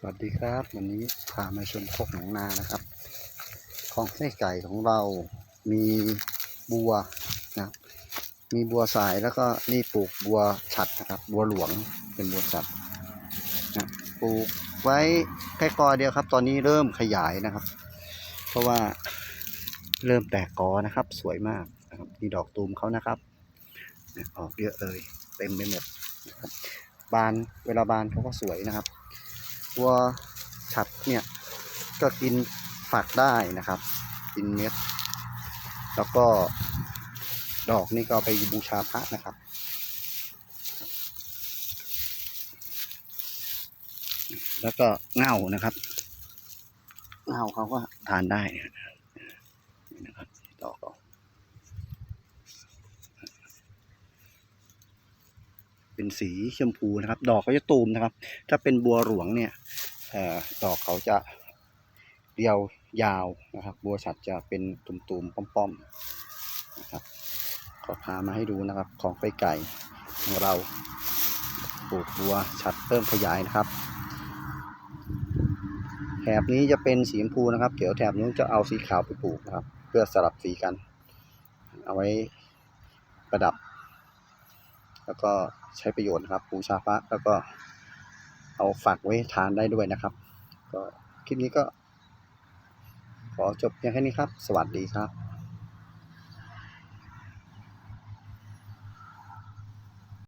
สวัสดีครับ วันนี้พามาชมโคกหนองนานะครับ ของไส้ไก่ของเรามีบัวนะมีบัวสายแล้วก็นี่ปลูกบัวฉัดนะครับ บัวหลวงเป็นบัวฉัดนะปลูกไว้แค่กอเดียวครับ ตอนนี้เริ่มขยายนะครับ เพราะว่าเริ่มแตกกอนะครับ สวยมากนะครับมีดอกตูมเขานะครับออกเยอะเลย เต็มไปหมดนะครับบานเวลาบานเขาก็สวยนะครับ ตัวฉัดเนี่ยก็กินฝักได้นะครับ กินเม็ด แล้วก็ดอกนี่ก็ไปบูชาพระนะครับแล้วก็เง่านะครับ เง่าเขาก็ทานได้นี่นะครับดอกเขา เป็นสีชมพูนะครับ ดอกเขาจะตูมนะครับ ถ้าเป็นบัวหลวงเนี่ยอดอกเขาจะเรียวยาวนะครับ บัวฉัดจะเป็นตุ่มๆป้อมๆนะครับ ขอพามาให้ดูนะครับ ของไฟไก่ของเราปลูกบัวฉัดเพิ่มขยายนะครับแถบนี้จะเป็นสีชมพูนะครับ เดี๋ยวแถบนู้นจะเอาสีขาวไปปลูกนะครับ เพื่อสลับสีกัน เอาไว้ประดับ แล้วก็ใช้ประโยชน์นะครับบูชาพระแล้วก็เอาฝากไว้ทานได้ด้วยนะครับ ก็คลิปนี้ก็ ขอจบเพียงแค่นี้ครับ สวัสดีครับ